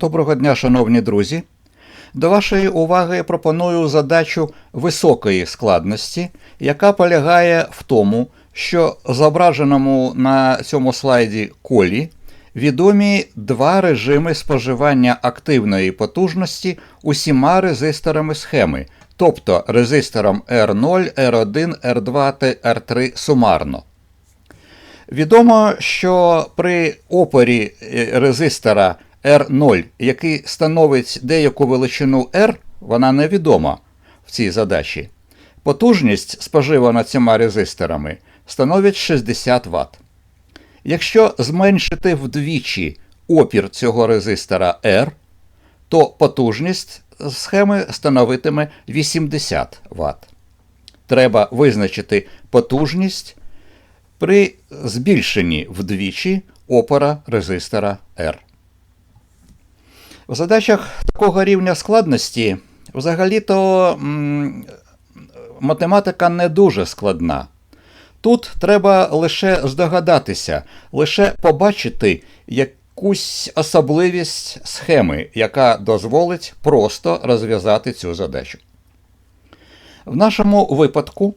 Доброго дня, шановні друзі. До вашої уваги пропоную задачу високої складності, яка полягає в тому, що зображеному на цьому слайді колі відомі два режими споживання активної потужності усіма резисторами схеми, тобто резистором R0, R1, R2 та R3 сумарно. Відомо, що при опорі е, резистора R0, який становить деяку величину R, вона невідома в цій задачі. Потужність, споживана цими резисторами, становить 60 Вт. Якщо зменшити вдвічі опір цього резистора R, то потужність схеми становитиме 80 Вт. Треба визначити потужність при збільшенні вдвічі опора резистора R. В задачах такого рівня складності взагалі-то математика не дуже складна. Тут треба лише здогадатися, лише побачити якусь особливість схеми, яка дозволить просто розв'язати цю задачу. В нашому випадку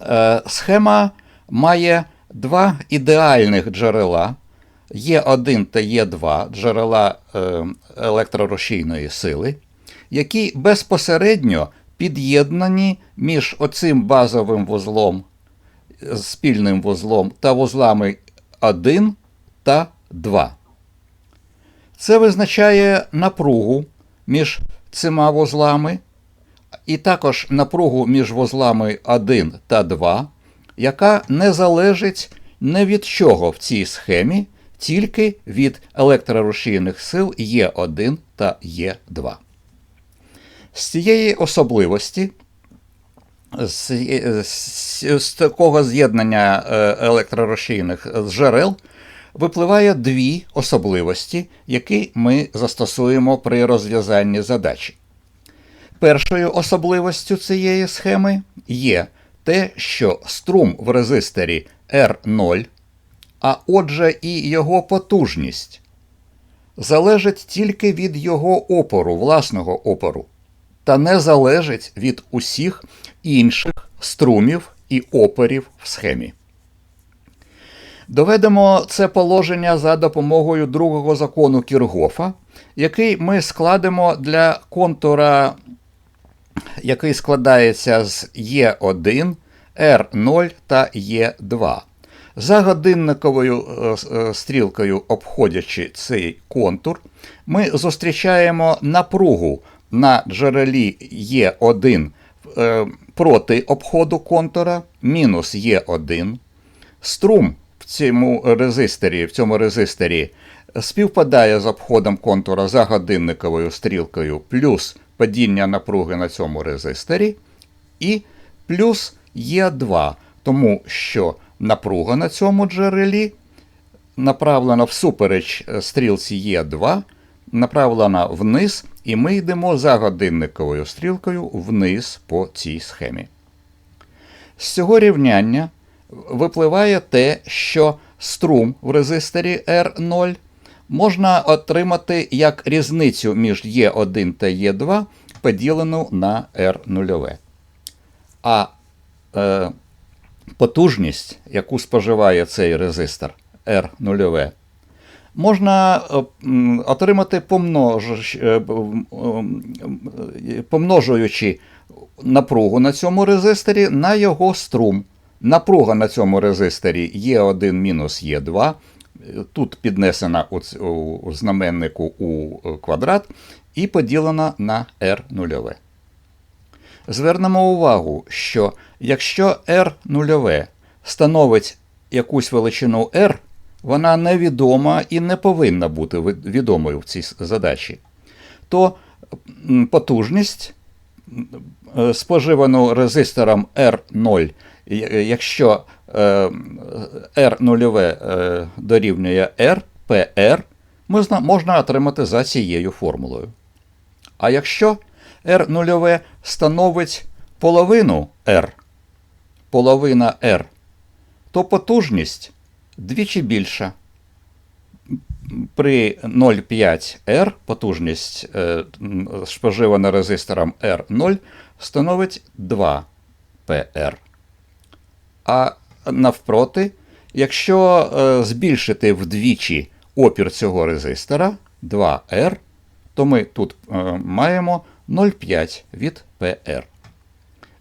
е, схема має два ідеальних джерела. Є1 та Є2 джерела е, електрорушійної сили, які безпосередньо під'єднані між оцим базовим вузлом, спільним вузлом та вузлами 1 та 2. Це визначає напругу між цими вузлами, і також напругу між вузлами 1 та 2, яка не залежить ні від чого в цій схемі, тільки від електрорушійних сил Е1 та Е2. З цієї особливості, з, з, з такого з'єднання електрорушійних джерел, випливає дві особливості, які ми застосуємо при розв'язанні задачі. Першою особливостю цієї схеми є те, що струм в резисторі R0, а отже, і його потужність залежить тільки від його опору, власного опору, та не залежить від усіх інших струмів і опорів в схемі. Доведемо це положення за допомогою другого закону Кіргофа, який ми складемо для контура, який складається з Е1, R0 та Е2. За годинниковою стрілкою, обходячи цей контур, ми зустрічаємо напругу на джерелі Е1 проти обходу контура, мінус Е1. Струм в цьому резисторі, в цьому резисторі співпадає з обходом контура за годинниковою стрілкою, плюс падіння напруги на цьому резисторі, і плюс Е2, тому що напруга на цьому джерелі направлена всупереч стрілці Е2, направлена вниз, і ми йдемо за годинниковою стрілкою вниз по цій схемі. З цього рівняння випливає те, що струм в резисторі R0 можна отримати як різницю між Е1 та Е2 поділену на R0. А е, потужність, яку споживає цей резистор R0, можна отримати помножуючи напругу на цьому резисторі на його струм. Напруга на цьому резисторі Е1 мінус Е2. Тут піднесена у знаменнику у квадрат і поділена на R0. Звернемо увагу, що якщо R0 становить якусь величину R, вона невідома і не повинна бути відомою в цій задачі, то потужність, споживану резистором R0, якщо R0 дорівнює R, PR, можна отримати за цією формулою. А якщо R0 становить половину R, половина R, то потужність двічі більша. при 0,5 R потужність е, споживана резистором R0 становить 2 PR. А навпроти, якщо е, збільшити вдвічі опір цього резистора 2R, то ми тут е, маємо 0,5 від PR.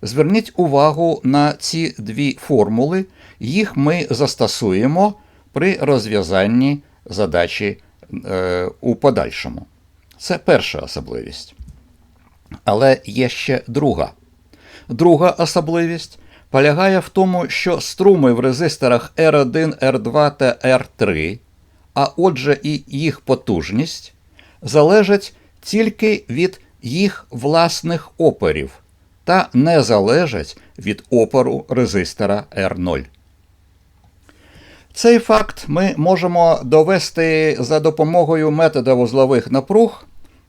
Зверніть увагу на ці дві формули, їх ми застосуємо при розв'язанні задачі е, у подальшому. Це перша особливість. Але є ще друга. Друга особливість полягає в тому, що струми в резисторах R1, R2 та R3, а отже і їх потужність, залежать тільки від їх власних опорів та не залежать від опору резистора R0. Цей факт ми можемо довести за допомогою метода вузлових напруг,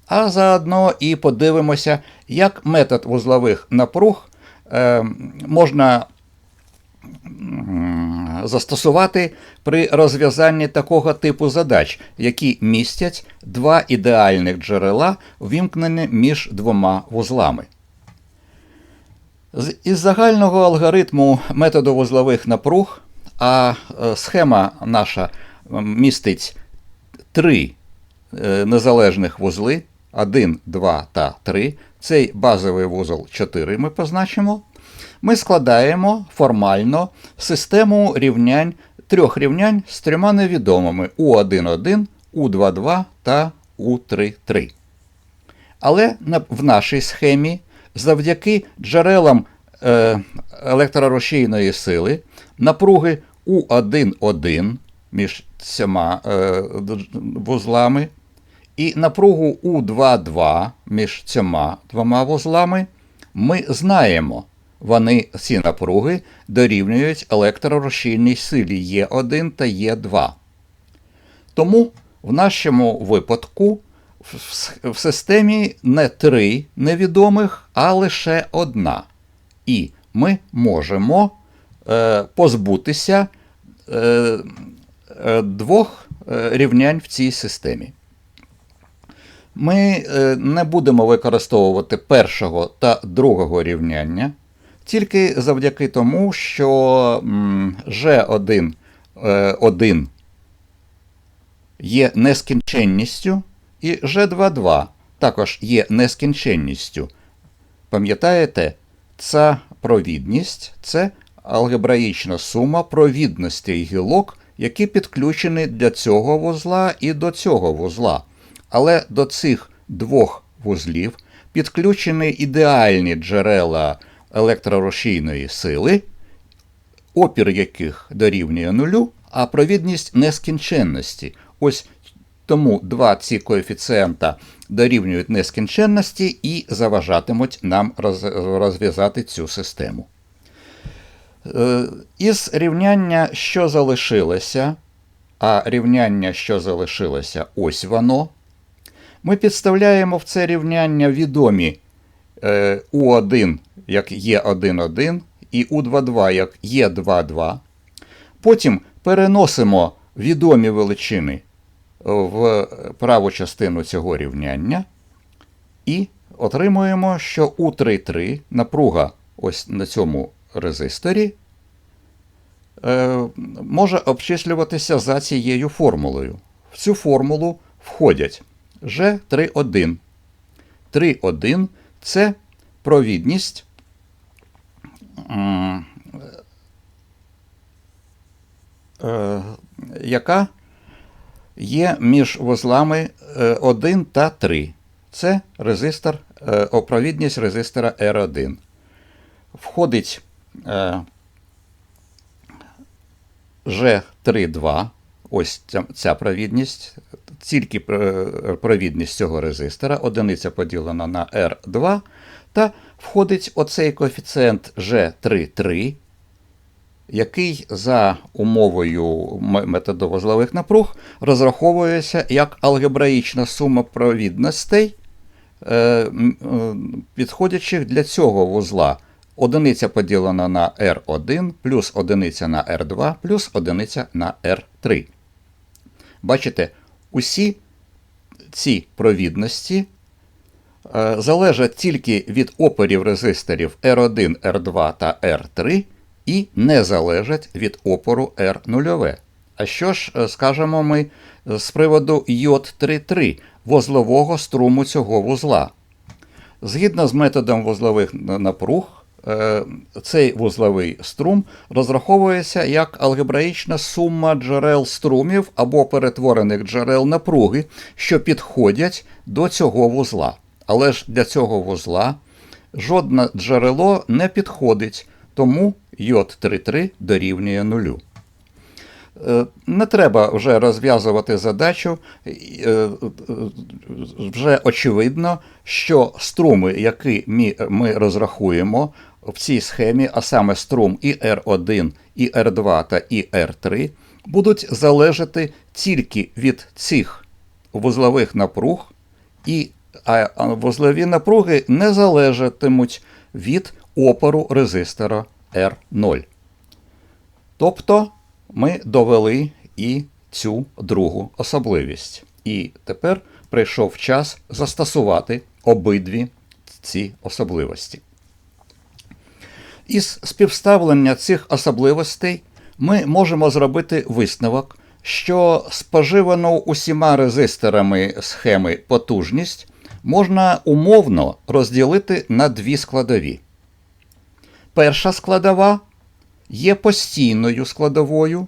а заодно і подивимося, як метод вузлових напруг е, можна застосувати при розв'язанні такого типу задач, які містять два ідеальних джерела, вімкнені між двома вузлами. Із загального алгоритму методу вузлових напруг, а е, схема наша містить три е, незалежних вузли 1, 2 та 3. Цей базовий вузол 4 ми позначимо. Ми складаємо формально систему рівнянь, трьох рівнянь з трьома невідомими У1,1, У2,2 та У3,3. Але в нашій схемі завдяки джерелам е, електрорушійної сили напруги У1,1 між цими е, вузлами і напругу У2,2 між цими двома вузлами ми знаємо. Вони ці напруги дорівнюють електрорушійній силі Е1 та Е2. Тому в нашому випадку в системі не три невідомих, а лише одна. І ми можемо е, позбутися е, е, двох е, рівнянь в цій системі. Ми е, не будемо використовувати першого та другого рівняння тільки завдяки тому, що G1 е, 1 є нескінченністю, і G22 також є нескінченністю. Пам'ятаєте, ця провідність це алгебраїчна сума провідностей гілок, які підключені для цього вузла і до цього вузла. Але до цих двох вузлів підключені ідеальні джерела електрорушійної сили, опір яких дорівнює нулю, а провідність нескінченності. Ось тому два ці коефіцієнта дорівнюють нескінченності і заважатимуть нам розв'язати цю систему. Е, Із рівняння, що залишилося, а рівняння, що залишилося, ось воно. Ми підставляємо в це рівняння відомі е, У1 як Е1,1 і У22 як Е22. Потім переносимо відомі величини в праву частину цього рівняння і отримуємо, що У33 напруга ось на цьому резисторі е, може обчислюватися за цією формулою. В цю формулу входять G31. 3,1 це провідність, е, яка є між вузлами 1 та 3. Це резистор, е, о, провідність резистора R1. Входить е, G32, ось ця, провідність, тільки е, провідність цього резистора, одиниця поділена на R2, та входить оцей коефіцієнт G33, який за умовою м- напруг розраховується як алгебраїчна сума провідностей, е, е, підходячих для цього вузла. Одиниця поділена на R1 плюс одиниця на R2 плюс одиниця на R3. Бачите, Усі ці провідності е, залежать тільки від опорів резисторів R1, R2 та R3 і не залежать від опору R0. А що ж е, скажемо ми е, з приводу йод-33 вузлового струму цього вузла? Згідно з методом вузлових напруг, е, цей вузловий струм розраховується як алгебраїчна сума джерел струмів або перетворених джерел напруги, що підходять до цього вузла. Але ж для цього вузла жодне джерело не підходить, тому йод 33 дорівнює нулю. Е, Не треба вже розв'язувати задачу. Е, е, Вже очевидно, що струми, які ми- розрахуємо в цій схемі, а саме струм і R1, і R2 та і R3, будуть залежати тільки від цих вузлових напруг, і а вузлові напруги не залежатимуть від опору резистора R0. Тобто ми довели і цю другу особливість. І тепер прийшов час застосувати обидві ці особливості. Із співставлення цих особливостей ми можемо зробити висновок, що споживану усіма резисторами схеми потужність можна умовно розділити на дві складові. Перша складова є постійною складовою.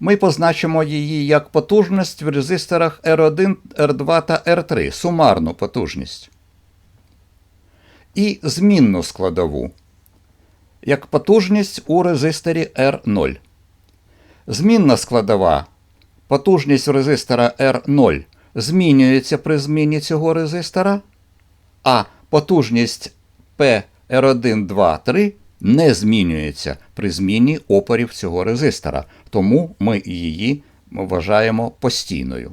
Ми позначимо її як потужність в резисторах R1, R2 та R3, сумарну потужність. І змінну складову як потужність у резисторі R0. Змінна складова потужність резистора R0 змінюється при зміні цього резистора, а потужність PR1, 2, 3 не змінюється при зміні опорів цього резистора, тому ми її вважаємо постійною.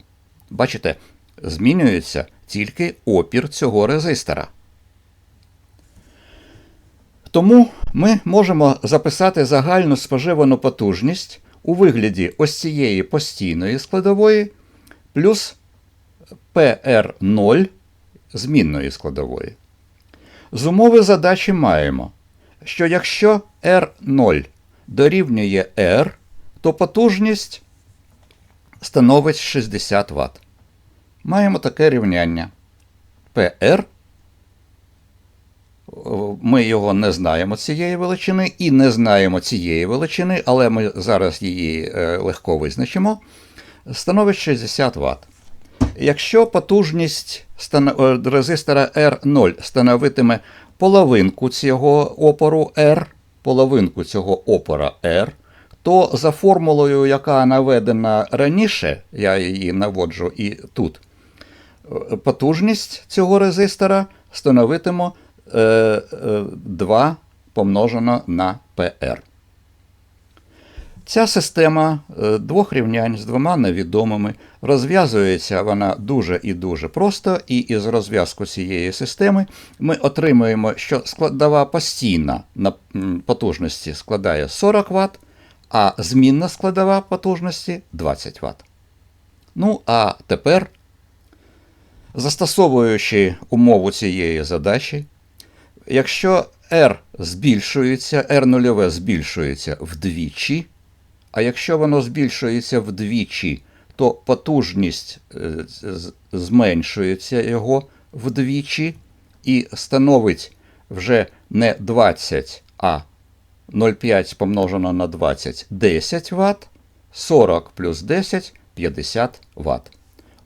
Бачите, змінюється тільки опір цього резистора. Тому ми можемо записати загальну споживану потужність у вигляді ось цієї постійної складової плюс PR0 змінної складової. З умови задачі маємо, що якщо R0 дорівнює R, то потужність становить 60 Вт. Маємо таке рівняння. PR ми його не знаємо цієї величини і не знаємо цієї величини, але ми зараз її е, легко визначимо. Становить 60 Вт. Якщо потужність е, резистора R0 становитиме половинку цього опору R, половинку цього опора R, то за формулою, яка наведена раніше, я її наводжу і тут, е, потужність цього резистора становитиме е, е, 2 помножено на PR. Ця система е, двох рівнянь з двома невідомими розв'язується вона дуже і дуже просто, і із розв'язку цієї системи ми отримуємо, що складова постійна на потужності складає 40 Вт, а змінна складова потужності 20 Вт. Ну, а тепер, застосовуючи умову цієї задачі, якщо R збільшується, R0 збільшується вдвічі, а якщо воно збільшується вдвічі, то потужність е, зменшується його вдвічі і становить вже не 20, а 0,5 помножено на 20 10 Вт, 40 плюс 10 50 Вт.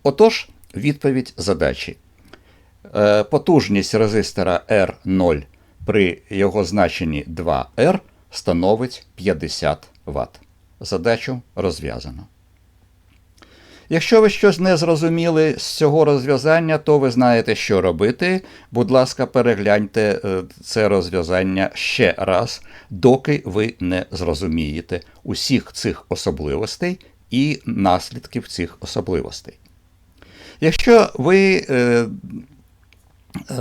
Отож, відповідь задачі. Е, Потужність резистора R0 при його значенні 2R становить 50 Вт. Задачу розв'язано. Якщо ви щось не зрозуміли з цього розв'язання, то ви знаєте, що робити. Будь ласка, перегляньте е, це розв'язання ще раз, доки ви не зрозумієте усіх цих особливостей і наслідків цих особливостей. Якщо ви е, е,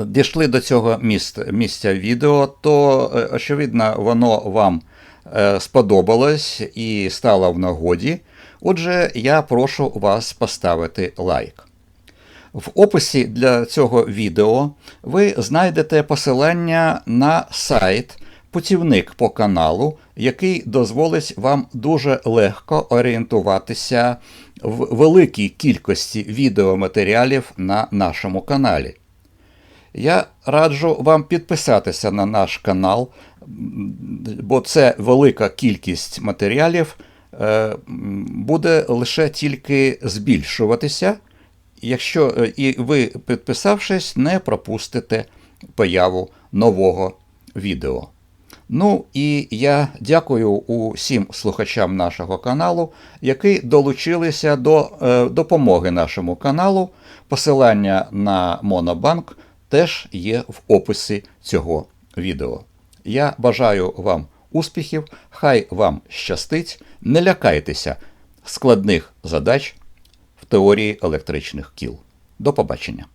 дійшли до цього місця, місця відео, то, очевидно, воно вам сподобалось і стало в нагоді. Отже, я прошу вас поставити лайк. В описі для цього відео ви знайдете посилання на сайт, путівник по каналу, який дозволить вам дуже легко орієнтуватися в великій кількості відеоматеріалів на нашому каналі. Я раджу вам підписатися на наш канал, бо це велика кількість матеріалів е, буде лише тільки збільшуватися, якщо е, і ви, підписавшись, не пропустите появу нового відео. Ну і я дякую усім слухачам нашого каналу, які долучилися до е, допомоги нашому каналу. Посилання на Монобанк теж є в описі цього відео. Я бажаю вам успіхів, хай вам щастить, не лякайтеся складних задач в теорії електричних кіл. До побачення.